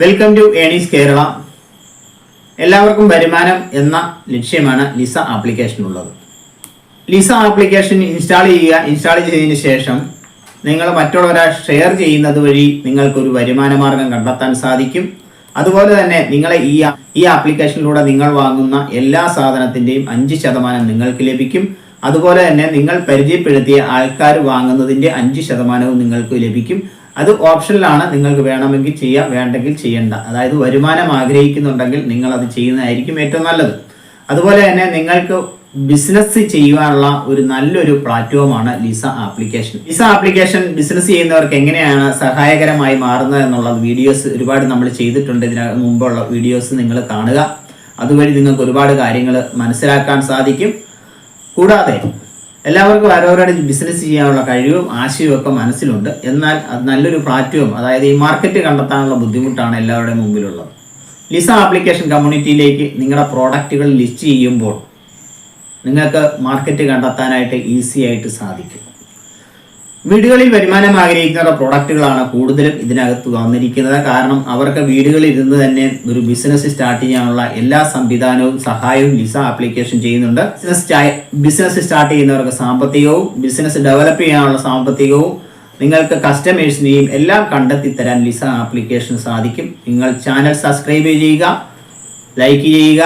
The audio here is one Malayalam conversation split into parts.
വെൽക്കം ടു ഏണീസ് കേരള എല്ലാവർക്കും വരുമാനം എന്ന ലക്ഷ്യമാണ് ലിസ ആപ്ലിക്കേഷൻ ഉള്ളത്. ലിസ ആപ്ലിക്കേഷൻ ഇൻസ്റ്റാൾ ചെയ്യുക ഇൻസ്റ്റാൾ ചെയ്തതിന് ശേഷം നിങ്ങൾ മറ്റുള്ളവരെ ഷെയർ ചെയ്യുന്നത് വഴി നിങ്ങൾക്കൊരു വരുമാന മാർഗം കണ്ടെത്താൻ സാധിക്കും. അതുപോലെ തന്നെ നിങ്ങളെ ഈ ഈ ആപ്ലിക്കേഷനിലൂടെ നിങ്ങൾ വാങ്ങുന്ന എല്ലാ സാധനത്തിന്റെയും അഞ്ച് ശതമാനം നിങ്ങൾക്ക് ലഭിക്കും. അതുപോലെ തന്നെ നിങ്ങൾ പരിചയപ്പെടുത്തിയ ആൾക്കാർ വാങ്ങുന്നതിന്റെ അഞ്ച് ശതമാനവും നിങ്ങൾക്ക് ലഭിക്കും. അത് ഓപ്ഷനിലാണ് നിങ്ങൾക്ക് വേണമെങ്കിൽ ചെയ്യാം വേണ്ടെങ്കിൽ ചെയ്യണ്ട. അതായത് വരുമാനം ആഗ്രഹിക്കുന്നുണ്ടെങ്കിൽ നിങ്ങൾ അത് ചെയ്യുന്നതായിരിക്കും ഏറ്റവും നല്ലത്. അതുപോലെ തന്നെ നിങ്ങൾക്ക് ബിസിനസ് ചെയ്യുവാനുള്ള ഒരു നല്ലൊരു പ്ലാറ്റ്ഫോമാണ് Lisa application Lisa application business ചെയ്യുന്നവർക്ക് എങ്ങനെയാണ് സഹായകരമായി മാറുന്നത് എന്നുള്ള വീഡിയോസ് ഒരുപാട് നമ്മൾ ചെയ്തിട്ടുണ്ട്. ഇതിന് മുമ്പുള്ള വീഡിയോസ് നിങ്ങൾ കാണുക. അതുവഴി നിങ്ങൾക്ക് ഒരുപാട് കാര്യങ്ങൾ മനസ്സിലാക്കാൻ സാധിക്കും. കൂടാതെ എല്ലാവർക്കും അവരവരുടെ ബിസിനസ് ചെയ്യാനുള്ള കഴിവും ആശയവും ഒക്കെ മനസ്സിലുണ്ട്. എന്നാൽ അത് നല്ലൊരു പ്ലാറ്റ്ഫോം അതായത് ഈ മാർക്കറ്റ് കണ്ടെത്താനുള്ള ബുദ്ധിമുട്ടാണ് എല്ലാവരുടെയും മുമ്പിലുള്ളത്. ലിസ ആപ്ലിക്കേഷൻ കമ്മ്യൂണിറ്റിയിലേക്ക് നിങ്ങളുടെ പ്രോഡക്റ്റുകൾ ലിസ്റ്റ് ചെയ്യുമ്പോൾ നിങ്ങൾക്ക് മാർക്കറ്റ് കണ്ടെത്താനായിട്ട് ഈസി ആയിട്ട് സാധിക്കും. വീടുകളിൽ വരുമാനം ആഗ്രഹിക്കുന്ന പ്രോഡക്റ്റുകളാണ് കൂടുതലും ഇതിനകത്ത് വന്നിരിക്കുന്നത്. കാരണം അവർക്ക് വീടുകളിൽ ഇരുന്ന് തന്നെ ഒരു ബിസിനസ് സ്റ്റാർട്ട് ചെയ്യാനുള്ള എല്ലാ സംവിധാനവും സഹായവും വിസ ആപ്ലിക്കേഷൻ ചെയ്യുന്നുണ്ട്. ബിസിനസ് ബിസിനസ് സ്റ്റാർട്ട് ചെയ്യുന്നവർക്ക് സാമ്പത്തികവും ബിസിനസ് ഡെവലപ്പ് ചെയ്യാനുള്ള സാമ്പത്തികവും നിങ്ങൾക്ക് കസ്റ്റമേഴ്സിനെയും എല്ലാം കണ്ടെത്തി തരാൻ ലിസ ആപ്ലിക്കേഷൻ സാധിക്കും. നിങ്ങൾ ചാനൽ സബ്സ്ക്രൈബ് ചെയ്യുക ലൈക്ക് ചെയ്യുക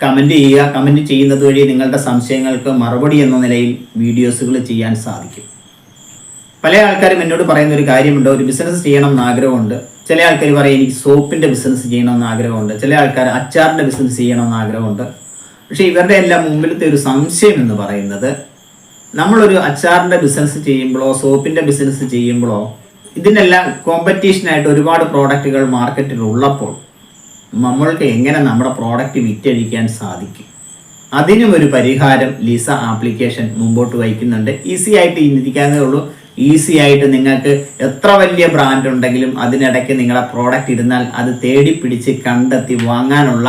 കമന്റ് ചെയ്യുക. കമന്റ് ചെയ്യുന്നത് വഴി നിങ്ങളുടെ സംശയങ്ങൾക്ക് മറുപടി എന്ന നിലയിൽ വീഡിയോസുകൾ ചെയ്യാൻ സാധിക്കും. പല ആൾക്കാരും എന്നോട് പറയുന്ന ഒരു കാര്യമുണ്ട് ഒരു ബിസിനസ് ചെയ്യണം എന്ന് ആഗ്രഹമുണ്ട്. ചില ആൾക്കാർ പറയും എനിക്ക് സോപ്പിന്റെ ബിസിനസ് ചെയ്യണമെന്ന് ആഗ്രഹമുണ്ട്. ചില ആൾക്കാർ അച്ചാറിന്റെ ബിസിനസ് ചെയ്യണമെന്ന് ആഗ്രഹമുണ്ട്. പക്ഷേ ഇവരുടെ എല്ലാം മുമ്പിലത്തെ ഒരു സംശയം എന്ന് പറയുന്നത് നമ്മളൊരു അച്ചാറിന്റെ ബിസിനസ് ചെയ്യുമ്പോഴോ സോപ്പിന്റെ ബിസിനസ് ചെയ്യുമ്പോഴോ ഇതിനെല്ലാം കോമ്പറ്റീഷനായിട്ട് ഒരുപാട് പ്രോഡക്റ്റുകൾ മാർക്കറ്റിൽ ഉള്ളപ്പോൾ നമ്മൾക്ക് എങ്ങനെ നമ്മുടെ പ്രോഡക്റ്റ് വിറ്റഴിക്കാൻ സാധിക്കും? അതിനും ഒരു പരിഹാരം ലിസ ആപ്ലിക്കേഷൻ മുമ്പോട്ട് വയ്ക്കുന്നുണ്ട്. ഈസി ആയിട്ട് ചിന്തിക്കാനേ ഉള്ളൂ. ഈസി ആയിട്ട് നിങ്ങൾക്ക് എത്ര വലിയ ബ്രാൻഡ് ഉണ്ടെങ്കിലും അതിനിടയ്ക്ക് നിങ്ങളുടെ പ്രോഡക്റ്റ് ഇരുന്നാൽ അത് തേടി പിടിച്ച് കണ്ടെത്തി വാങ്ങാനുള്ള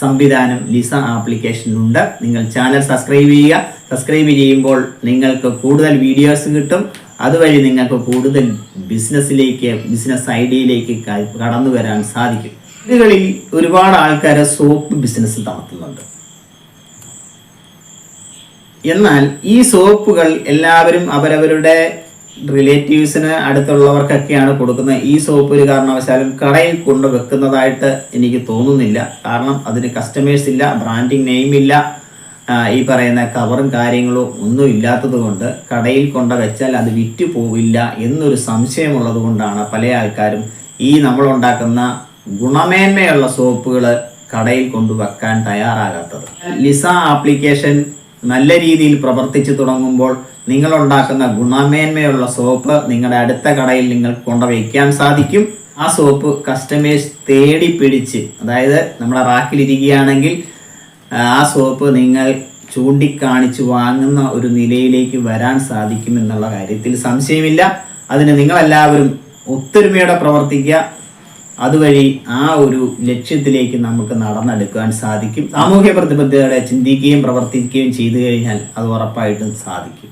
സംവിധാനം ലിസ ആപ്ലിക്കേഷനിലുണ്ട് നിങ്ങൾ ചാനൽ സബ്സ്ക്രൈബ് ചെയ്യുക. സബ്സ്ക്രൈബ് ചെയ്യുമ്പോൾ നിങ്ങൾക്ക് കൂടുതൽ വീഡിയോസ് കിട്ടും. അതുവഴി നിങ്ങൾക്ക് കൂടുതൽ ബിസിനസ്സിലേക്ക് ബിസിനസ് ഐഡിയയിലേക്ക് കടന്നു വരാൻ സാധിക്കും. വീടുകളിൽ ഒരുപാട് ആൾക്കാർ സോപ്പ് ബിസിനസ് നടത്തുന്നുണ്ട്. എന്നാൽ ഈ സോപ്പുകൾ എല്ലാവരും അവരവരുടെ റിലേറ്റീവ്സിന് അടുത്തുള്ളവർക്കൊക്കെയാണ് കൊടുക്കുന്നത്. ഈ സോപ്പ് ഒരു കാരണവശാലും കടയിൽ കൊണ്ട് വെക്കുന്നതായിട്ട് എനിക്ക് തോന്നുന്നില്ല. കാരണം അതിന് കസ്റ്റമേഴ്സ് ഇല്ല ബ്രാൻഡിങ് നെയിം ഇല്ല. ഈ പറയുന്ന കവറും കാര്യങ്ങളും ഒന്നും ഇല്ലാത്തതുകൊണ്ട് കടയിൽ കൊണ്ട് വെച്ചാൽ അത് വിറ്റ് പോവില്ല എന്നൊരു സംശയമുള്ളത് കൊണ്ടാണ് പല ആൾക്കാരും ഈ നമ്മളുണ്ടാക്കുന്ന ഗുണമേന്മയുള്ള സോപ്പുകൾ കടയിൽ കൊണ്ടുവെക്കാൻ തയ്യാറാകാത്തത്. ലിസ ആപ്ലിക്കേഷൻ നല്ല രീതിയിൽ പ്രവർത്തിച്ചു തുടങ്ങുമ്പോൾ നിങ്ങൾ ഉണ്ടാക്കുന്ന ഗുണമേന്മയുള്ള സോപ്പ് നിങ്ങളുടെ അടുത്ത കടയിൽ നിങ്ങൾക്ക് കൊണ്ടുവയ്ക്കാൻ സാധിക്കും. ആ സോപ്പ് കസ്റ്റമേഴ്സ് തേടി പിടിച്ച് അതായത് നമ്മുടെ റാക്കിലിരിക്കുകയാണെങ്കിൽ ആ സോപ്പ് നിങ്ങൾ ചൂണ്ടിക്കാണിച്ച് വാങ്ങുന്ന ഒരു നിലയിലേക്ക് വരാൻ സാധിക്കും എന്നുള്ള കാര്യത്തിൽ സംശയമില്ല. അതിന് നിങ്ങളെല്ലാവരും ഒത്തൊരുമയോടെ പ്രവർത്തിക്കുക. അതുവഴി ആ ഒരു ലക്ഷ്യത്തിലേക്ക് നമുക്ക് നടന്നെടുക്കാൻ സാധിക്കും. സാമൂഹ്യ പ്രതിബദ്ധതയോടെ ചിന്തിക്കുകയും പ്രവർത്തിക്കുകയും ചെയ്തു കഴിഞ്ഞാൽ അത് ഉറപ്പായിട്ടും സാധിക്കും.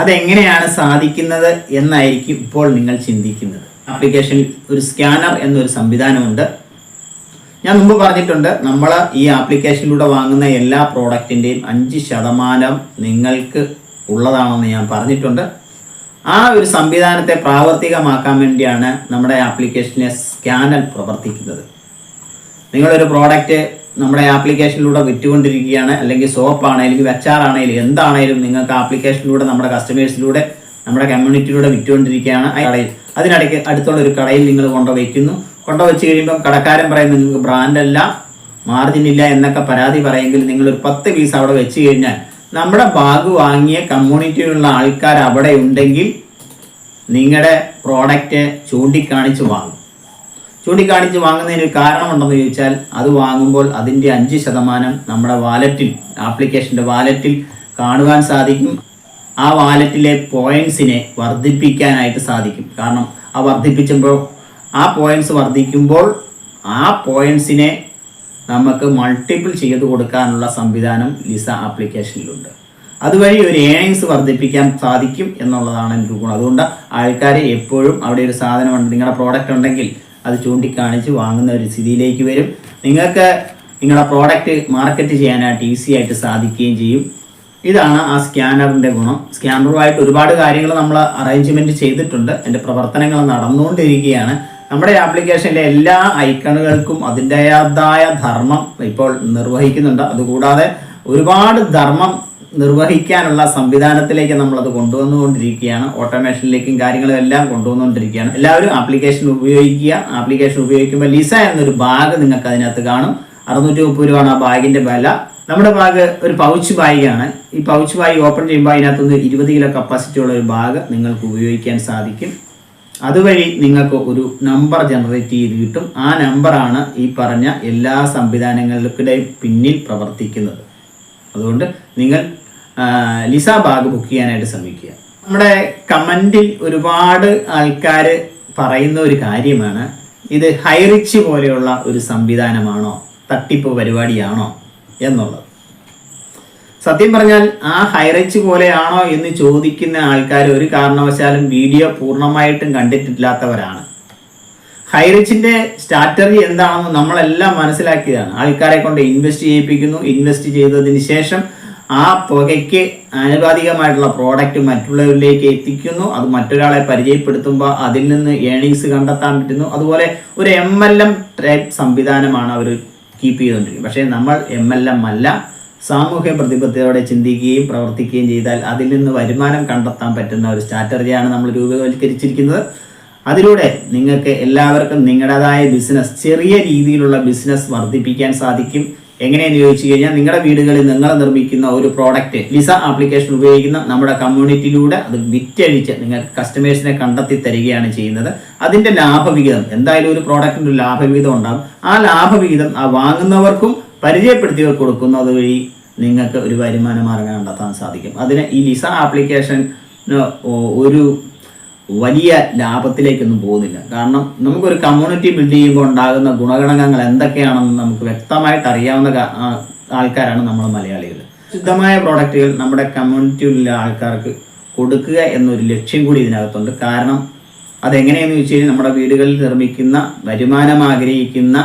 അതെങ്ങനെയാണ് സാധിക്കുന്നത് എന്നായിരിക്കും ഇപ്പോൾ നിങ്ങൾ ചിന്തിക്കുന്നത്. ആപ്ലിക്കേഷനിൽ ഒരു സ്കാനർ എന്നൊരു സംവിധാനമുണ്ട്. ഞാൻ മുമ്പ് പറഞ്ഞിട്ടുണ്ട് നമ്മൾ ഈ ആപ്ലിക്കേഷനിലൂടെ വാങ്ങുന്ന എല്ലാ പ്രോഡക്റ്റിന്റെയും അഞ്ച് ശതമാനം നിങ്ങൾക്ക് ഉള്ളതാണെന്ന് ഞാൻ പറഞ്ഞിട്ടുണ്ട്. ആ ഒരു സംവിധാനത്തെ പ്രാവർത്തികമാക്കാൻ വേണ്ടിയാണ് നമ്മുടെ ആപ്ലിക്കേഷനിലെ സ്കാനർ പ്രവർത്തിക്കുന്നത്. നിങ്ങളൊരു പ്രോഡക്റ്റ് നമ്മുടെ ആപ്ലിക്കേഷനിലൂടെ വിറ്റുകൊണ്ടിരിക്കുകയാണ് അല്ലെങ്കിൽ സോപ്പ് ആണെങ്കിലും അച്ചാറാണെങ്കിലും എന്താണെങ്കിലും നിങ്ങൾക്ക് ആപ്ലിക്കേഷനിലൂടെ നമ്മുടെ കസ്റ്റമേഴ്സിലൂടെ നമ്മുടെ കമ്മ്യൂണിറ്റിയിലൂടെ വിറ്റുകൊണ്ടിരിക്കുകയാണ്. കടയിൽ അതിനിടയ്ക്ക് അടുത്തുള്ള ഒരു കടയിൽ നിങ്ങൾ കൊണ്ടുവയ്ക്കുന്നു. കൊണ്ടുവച്ച് കഴിയുമ്പം കടക്കാരൻ പറയും നിങ്ങൾക്ക് ബ്രാൻഡല്ല മാർജിൻ ഇല്ല എന്നൊക്കെ പരാതി പറയുമെങ്കിൽ നിങ്ങൾ ഒരു പത്ത് പീസ് അവിടെ വെച്ച് കഴിഞ്ഞാൽ നമ്മുടെ ബാഗ് വാങ്ങിയ കമ്മ്യൂണിറ്റിയിലുള്ള ആൾക്കാർ അവിടെ ഉണ്ടെങ്കിൽ നിങ്ങളുടെ പ്രോഡക്റ്റ് ചൂണ്ടിക്കാണിച്ച് വാങ്ങും. ചൂണ്ടിക്കാണിച്ച് വാങ്ങുന്നതിന് കാരണമുണ്ടെന്ന് ചോദിച്ചാൽ അത് വാങ്ങുമ്പോൾ അതിന്റെ അഞ്ച് ശതമാനം നമ്മുടെ വാലറ്റിൽ ആപ്ലിക്കേഷന്റെ വാലറ്റിൽ കാണുവാൻ സാധിക്കും. ആ വാലറ്റിലെ പോയിൻസിനെ വർദ്ധിപ്പിക്കാനായിട്ട് സാധിക്കും. കാരണം ആ വർദ്ധിപ്പിച്ചപ്പോൾ ആ പോയിൻസ് വർദ്ധിക്കുമ്പോൾ ആ പോയിന്റ്സിനെ നമുക്ക് മൾട്ടിപ്പിൾ ചെയ്ത് കൊടുക്കാനുള്ള സംവിധാനം ലിസ ആപ്ലിക്കേഷനിലുണ്ട് അതുവഴി ഒരു ഏണിങ്സ് വർദ്ധിപ്പിക്കാൻ സാധിക്കും എന്നുള്ളതാണ് എന്റെ ഗുണം അതുകൊണ്ട് ആൾക്കാർ എപ്പോഴും അവിടെ ഒരു സാധനമുണ്ട് നിങ്ങളുടെ പ്രോഡക്റ്റ് ഉണ്ടെങ്കിൽ അത് ചൂണ്ടിക്കാണിച്ച് വാങ്ങുന്ന ഒരു സ്ഥിതിയിലേക്ക് വരും. നിങ്ങൾക്ക് നിങ്ങളുടെ പ്രോഡക്റ്റ് മാർക്കറ്റ് ചെയ്യാനായിട്ട് ഈസി ആയിട്ട് സാധിക്കുകയും ചെയ്യും. ഇതാണ് ആ സ്കാനറിന്റെ ഗുണം. സ്കാനറുമായിട്ട് ഒരുപാട് കാര്യങ്ങൾ നമ്മൾ അറേഞ്ച്മെന്റ് ചെയ്തിട്ടുണ്ട്. എന്റെ പ്രവർത്തനങ്ങൾ നടന്നുകൊണ്ടിരിക്കുകയാണ്. നമ്മുടെ ആപ്ലിക്കേഷനിലെ എല്ലാ ഐക്കണുകൾക്കും അതിന്റെതായ ധർമ്മം ഇപ്പോൾ നിർവഹിക്കുന്നുണ്ട്. അതുകൂടാതെ ഒരുപാട് ധർമ്മം നിർവഹിക്കാനുള്ള സംവിധാനത്തിലേക്ക് അത് കൊണ്ടുവന്നുകൊണ്ടിരിക്കുകയാണ്. ഓട്ടോമേഷനിലേക്കും കാര്യങ്ങളും എല്ലാം കൊണ്ടുവന്നുകൊണ്ടിരിക്കുകയാണ്. എല്ലാവരും ആപ്ലിക്കേഷൻ ഉപയോഗിക്കുക. ആപ്ലിക്കേഷൻ ഉപയോഗിക്കുമ്പോൾ ലിസ എന്നൊരു ബാഗ് നിങ്ങൾക്ക് അതിനകത്ത് കാണും. അറുന്നൂറ്റി മുപ്പത് രൂപയാണ് ആ ബാഗിന്റെ വില. നമ്മുടെ ബാഗ് ഒരു പൗച്ച് ബാഗാണ് ഈ പൗച്ച് ബാഗ് ഓപ്പൺ ചെയ്യുമ്പോൾ അതിനകത്തുനിന്ന് ഇരുപത് കിലോ കപ്പാസിറ്റി ഉള്ള ഒരു ബാഗ് നിങ്ങൾക്ക് ഉപയോഗിക്കാൻ സാധിക്കും. അതുവഴി നിങ്ങൾക്ക് ഒരു നമ്പർ ജനറേറ്റ് ചെയ്ത് കിട്ടും. ആ നമ്പറാണ് ഈ പറഞ്ഞ എല്ലാ സംവിധാനങ്ങൾക്കിടയും പിന്നിൽ പ്രവർത്തിക്കുന്നത്. അതുകൊണ്ട് നിങ്ങൾ ലിസ ബാഗ് ബുക്ക് ചെയ്യാനായിട്ട് ശ്രമിക്കുക. നമ്മുടെ കമന്റിൽ ഒരുപാട് ആൾക്കാർ പറയുന്ന ഒരു കാര്യമാണ് ഇത് ഹൈറിച്ച് പോലെയുള്ള ഒരു സംവിധാനമാണോ? തട്ടിപ്പ് പരിപാടിയാണോ? എന്നുള്ളത്. സത്യം പറഞ്ഞാൽ ആ ഹൈറിച്ച് പോലെയാണോ എന്ന് ചോദിക്കുന്ന ആൾക്കാർ ഒരു കാരണവശാലും വീഡിയോ പൂർണമായിട്ടും കണ്ടിട്ടില്ലാത്തവരാണ്. ഹൈറിച്ചിന്റെ സ്ട്രാറ്റജി എന്താണെന്ന് നമ്മളെല്ലാം മനസ്സിലാക്കിയതാണ്. ആൾക്കാരെ കൊണ്ട് ഇൻവെസ്റ്റ് ചെയ്യിപ്പിക്കുന്നു. ഇൻവെസ്റ്റ് ചെയ്തതിന് ശേഷം ആ പുകയ്ക്ക് ആനുപാതികമായിട്ടുള്ള പ്രോഡക്റ്റ് മറ്റുള്ളവരിലേക്ക് എത്തിക്കുന്നു. അത് മറ്റൊരാളെ പരിചയപ്പെടുത്തുമ്പോൾ അതിൽ നിന്ന് ഏണിങ്സ് കണ്ടെത്താൻ പറ്റുന്നു. അതുപോലെ ഒരു എം എൽ എം ടൈപ്പ് സംവിധാനമാണ് അവർ കീപ്പ് ചെയ്തുകൊണ്ടിരിക്കുന്നത് പക്ഷേ നമ്മൾ എം എൽ എം അല്ല. സാമൂഹ്യ പ്രതിബദ്ധതയോടെ ചിന്തിക്കുകയും പ്രവർത്തിക്കുകയും ചെയ്താൽ അതിൽ നിന്ന് വരുമാനം കണ്ടെത്താൻ പറ്റുന്ന ഒരു സ്ട്രാറ്റജിയാണ് നമ്മൾ രൂപവൽക്കരിച്ചിരിക്കുന്നത്. അതിലൂടെ നിങ്ങൾക്ക് എല്ലാവർക്കും നിങ്ങളുടേതായ ബിസിനസ് ചെറിയ രീതിയിലുള്ള ബിസിനസ് വർദ്ധിപ്പിക്കാൻ സാധിക്കും. എങ്ങനെയെന്ന് ചോദിച്ചു കഴിഞ്ഞാൽ നിങ്ങളുടെ വീടുകളിൽ നിങ്ങൾ നിർമ്മിക്കുന്ന ഒരു പ്രോഡക്റ്റ് വിസ ആപ്ലിക്കേഷൻ ഉപയോഗിക്കുന്ന നമ്മുടെ കമ്മ്യൂണിറ്റിയിലൂടെ അത് വിറ്റഴിച്ച് നിങ്ങൾക്ക് കസ്റ്റമേഴ്സിനെ കണ്ടെത്തി തരികയാണ് ചെയ്യുന്നത്. അതിന്റെ ലാഭവിഹിതം എന്തായാലും ഒരു പ്രോഡക്റ്റിന്റെ ലാഭവിഹിതം ഉണ്ടാകും. ആ ലാഭവിഹിതം ആ വാങ്ങുന്നവർക്കും പരിചയപ്പെടുത്തിയവർ കൊടുക്കുന്നത് വഴി നിങ്ങൾക്ക് ഒരു വരുമാന മാർഗം കണ്ടെത്താൻ സാധിക്കും. അതിന് ഈ ലിസ ആപ്ലിക്കേഷൻ ഒരു വലിയ ലാഭത്തിലേക്കൊന്നും പോകുന്നില്ല. കാരണം നമുക്കൊരു കമ്മ്യൂണിറ്റി ബിൽഡ് ചെയ്യുമ്പോൾ ഉണ്ടാകുന്ന ഗുണഗണങ്ങൾ എന്തൊക്കെയാണെന്ന് നമുക്ക് വ്യക്തമായിട്ട് അറിയാവുന്ന ആൾക്കാരാണ് നമ്മൾ മലയാളികൾ. ശുദ്ധമായ പ്രോഡക്റ്റുകൾ നമ്മുടെ കമ്മ്യൂണിറ്റിയിലുള്ള ആൾക്കാർക്ക് കൊടുക്കുക എന്നൊരു ലക്ഷ്യം കൂടി ഇതിനകത്തുണ്ട്. കാരണം അതെങ്ങനെയെന്ന് വെച്ച് കഴിഞ്ഞാൽ നമ്മുടെ വീടുകളിൽ നിർമ്മിക്കുന്ന വരുമാനം ആഗ്രഹിക്കുന്ന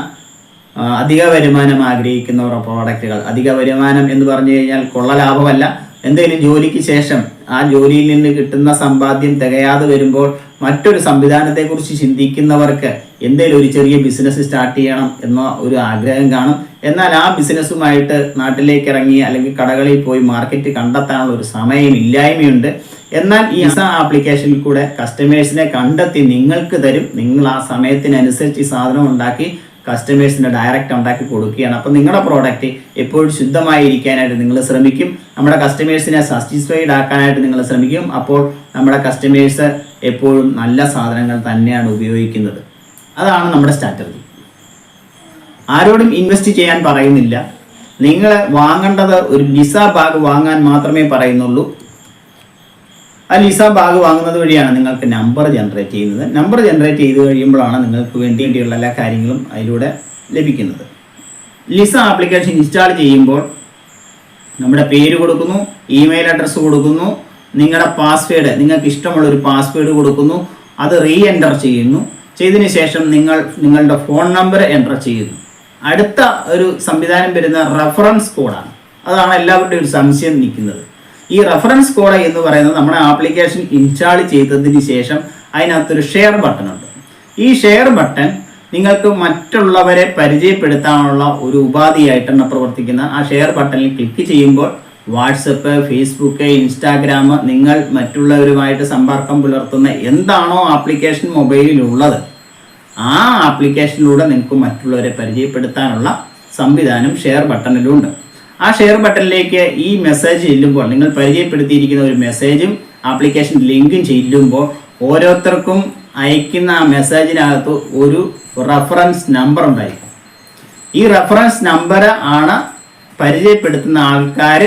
അധിക വരുമാനം ആഗ്രഹിക്കുന്നവർ പ്രോഡക്റ്റുകൾ അധിക വരുമാനം എന്ന് പറഞ്ഞു കഴിഞ്ഞാൽ കൊള്ള ലാഭമല്ല. എന്തെങ്കിലും ജോലിക്ക് ശേഷം ആ ജോലിയിൽ നിന്ന് കിട്ടുന്ന സമ്പാദ്യം തികയാതെ വരുമ്പോൾ മറ്റൊരു സംവിധാനത്തെക്കുറിച്ച് ചിന്തിക്കുന്നവർക്ക് എന്തെങ്കിലും ഒരു ചെറിയ ബിസിനസ് സ്റ്റാർട്ട് ചെയ്യണം എന്ന ഒരു ആഗ്രഹം കാണും. എന്നാൽ ആ ബിസിനസ്സുമായിട്ട് നാട്ടിലേക്ക് ഇറങ്ങി അല്ലെങ്കിൽ കടകളിൽ പോയി മാർക്കറ്റ് കണ്ടെത്താനുള്ള ഒരു സമയമില്ലായ്മയുണ്ട് എന്നാൽ ഈ ആപ്ലിക്കേഷനിൽ കൂടെ കസ്റ്റമേഴ്സിനെ കണ്ടെത്തി നിങ്ങൾക്ക് തരും. നിങ്ങൾ ആ സമയത്തിനനുസരിച്ച് ഈ സാധനം ഉണ്ടാക്കി കസ്റ്റമേഴ്സിന് ഡയറക്റ്റ് ഉണ്ടാക്കി കൊടുക്കുകയാണ്. അപ്പോൾ നിങ്ങളുടെ പ്രോഡക്റ്റ് എപ്പോഴും ശുദ്ധമായിരിക്കാനായിട്ട് നിങ്ങൾ ശ്രമിക്കും. നമ്മുടെ കസ്റ്റമേഴ്സിനെ സാറ്റിസ്ഫൈഡ് ആക്കാനായിട്ട് നിങ്ങൾ ശ്രമിക്കും. അപ്പോൾ നമ്മുടെ കസ്റ്റമേഴ്സ് എപ്പോഴും നല്ല സാധനങ്ങൾ തന്നെയാണ് ഉപയോഗിക്കുന്നത്. അതാണ് നമ്മുടെ സ്ട്രാറ്റജി ആരോടും ഇൻവെസ്റ്റ് ചെയ്യാൻ പറയുന്നില്ല. നിങ്ങൾ വാങ്ങേണ്ടത് ഒരു വിസ ബാഗ് വാങ്ങാൻ മാത്രമേ പറയുന്നുള്ളൂ. ആ ലിസ ബാഗ് വാങ്ങുന്നത് വഴിയാണ് നിങ്ങൾക്ക് നമ്പർ ജനറേറ്റ് ചെയ്യുന്നത്. നമ്പർ ജനറേറ്റ് ചെയ്ത് കഴിയുമ്പോഴാണ് നിങ്ങൾക്ക് വേണ്ടിയുള്ള എല്ലാ കാര്യങ്ങളും അതിലൂടെ ലഭിക്കുന്നത്. ലിസ ആപ്ലിക്കേഷൻ ഇൻസ്റ്റാൾ ചെയ്യുമ്പോൾ നമ്മുടെ പേര് കൊടുക്കുന്നു ഇമെയിൽ അഡ്രസ്സ് കൊടുക്കുന്നു നിങ്ങളുടെ പാസ്വേഡ് നിങ്ങൾക്ക് ഇഷ്ടമുള്ള ഒരു പാസ്വേഡ് കൊടുക്കുന്നു അത് റീ എന്റർ ചെയ്യുന്നു. ചെയ്തതിന് ശേഷം നിങ്ങൾ നിങ്ങളുടെ ഫോൺ നമ്പർ എന്റർ ചെയ്യുന്നു. അടുത്ത ഒരു സംവിധാനം വരുന്ന റെഫറൻസ് കോഡാണ് അതാണ് എല്ലാവരുടെയും ഒരു സംശയം നിൽക്കുന്നത്. ഈ റെഫറൻസ് കോഡ് എന്ന് പറയുന്നത് നമ്മുടെ ആപ്ലിക്കേഷൻ ഇൻസ്റ്റാൾ ചെയ്തതിന് ശേഷം അതിനകത്തൊരു ഷെയർ ബട്ടൺ ഉണ്ട്. ഈ ഷെയർ ബട്ടൺ നിങ്ങൾക്ക് മറ്റുള്ളവരെ പരിചയപ്പെടുത്താനുള്ള ഒരു ഉപാധിയായിട്ടാണ് പ്രവർത്തിക്കുന്നത്. ആ ഷെയർ ബട്ടണിൽ ക്ലിക്ക് ചെയ്യുമ്പോൾ വാട്സപ്പ് ഫേസ്ബുക്ക് ഇൻസ്റ്റാഗ്രാം നിങ്ങൾ മറ്റുള്ളവരുമായിട്ട് സമ്പർക്കം പുലർത്തുന്ന എന്താണോ ആപ്ലിക്കേഷൻ മൊബൈലിൽ ഉള്ളത് ആ ആപ്ലിക്കേഷനിലൂടെ നിങ്ങൾക്ക് മറ്റുള്ളവരെ പരിചയപ്പെടുത്താനുള്ള സംവിധാനം ഷെയർ ബട്ടണിലുണ്ട് ആ ഷെയർ ബട്ടണിലേക്ക് ഈ മെസ്സേജ് ചെല്ലുമ്പോൾ നിങ്ങൾ പരിചയപ്പെടുത്തിയിരിക്കുന്ന ഒരു മെസ്സേജും ആപ്ലിക്കേഷൻ ലിങ്കും ചെല്ലുമ്പോൾ ഓരോരുത്തർക്കും അയക്കുന്ന ആ മെസ്സേജിനകത്ത് ഒരു റഫറൻസ് നമ്പർ ഉണ്ടായിരിക്കും. ഈ റഫറൻസ് നമ്പർ ആണ് പരിചയപ്പെടുത്തുന്ന ആൾക്കാർ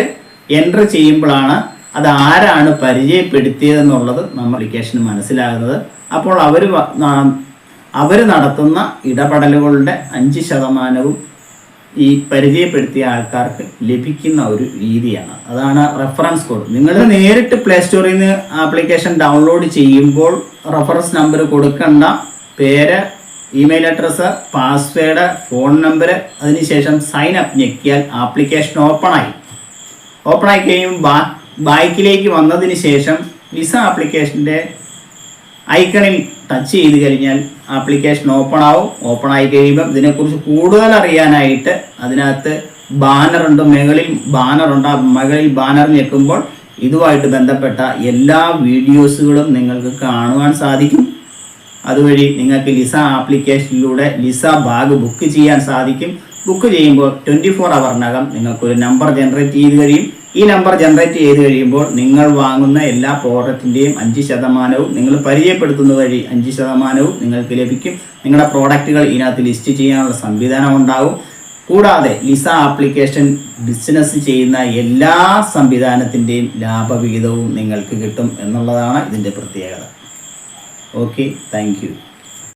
എന്റർ ചെയ്യുമ്പോഴാണ് അത് ആരാണ് പരിചയപ്പെടുത്തിയതെന്നുള്ളത് നമ്മൾ അപ്ലിക്കേഷന് മനസ്സിലാകുന്നത്. അപ്പോൾ അവർ അവർ നടത്തുന്ന ഇടപെടലുകളുടെ അഞ്ച് ശതമാനവും ഈ പരിചയപ്പെടുത്തിയ ആൾക്കാർക്ക് ലഭിക്കുന്ന ഒരു രീതിയാണ്. അതാണ് റെഫറൻസ് കോഡ് നിങ്ങൾ നേരിട്ട് പ്ലേ സ്റ്റോറിൽ നിന്ന് ആപ്ലിക്കേഷൻ ഡൗൺലോഡ് ചെയ്യുമ്പോൾ റെഫറൻസ് നമ്പർ കൊടുക്കേണ്ട. പേര് email address password phone number അതിനുശേഷം സൈൻ അപ്പ് ഞെക്കിയാൽ ആപ്ലിക്കേഷൻ ഓപ്പണായി ഓപ്പണായി കഴിയുമ്പോൾ ബാക്കിലേക്ക് വന്നതിന് ശേഷം വിസ ആപ്ലിക്കേഷന്റെ ഐക്കണിൽ ടച്ച് ചെയ്ത് കഴിഞ്ഞാൽ ആപ്ലിക്കേഷൻ ഓപ്പൺ ആവും. ഓപ്പൺ ആയി കഴിയുമ്പം ഇതിനെക്കുറിച്ച് കൂടുതൽ അറിയാനായിട്ട് അതിനകത്ത് ബാനറുണ്ട് മുകളിൽ ബാനറുണ്ട് ആ മുകളിൽ ബാനർ ഞെക്കുമ്പോൾ ഇതുമായിട്ട് ബന്ധപ്പെട്ട എല്ലാ വീഡിയോസുകളും നിങ്ങൾക്ക് കാണുവാൻ സാധിക്കും. അതുവഴി നിങ്ങൾക്ക് ലിസ ആപ്ലിക്കേഷനിലൂടെ ലിസ ബാഗ് ബുക്ക് ചെയ്യാൻ സാധിക്കും. ബുക്ക് ചെയ്യുമ്പോൾ ട്വന്റി ഫോർ അവറിനകം നിങ്ങൾക്കൊരു നമ്പർ ജനറേറ്റ് ചെയ്ത് കഴിയും. ഈ നമ്പർ ജനറേറ്റ് ചെയ്ത് കഴിയുമ്പോൾ നിങ്ങൾ വാങ്ങുന്ന എല്ലാ പ്രോഡക്റ്റിന്റെയും അഞ്ച് ശതമാനവും നിങ്ങൾ പരിചയപ്പെടുത്തുന്ന വഴി അഞ്ച് ശതമാനവും നിങ്ങൾക്ക് ലഭിക്കും. നിങ്ങളുടെ പ്രോഡക്റ്റുകൾ ഇതിനകത്ത് ലിസ്റ്റ് ചെയ്യാനുള്ള സംവിധാനം ഉണ്ടാകും കൂടാതെ ലിസ ആപ്ലിക്കേഷൻ ബിസിനസ് ചെയ്യുന്ന എല്ലാ സംവിധാനത്തിന്റെയും ലാഭവിഹിതവും നിങ്ങൾക്ക് കിട്ടും എന്നുള്ളതാണ് ഇതിന്റെ പ്രത്യേകത. Okay thank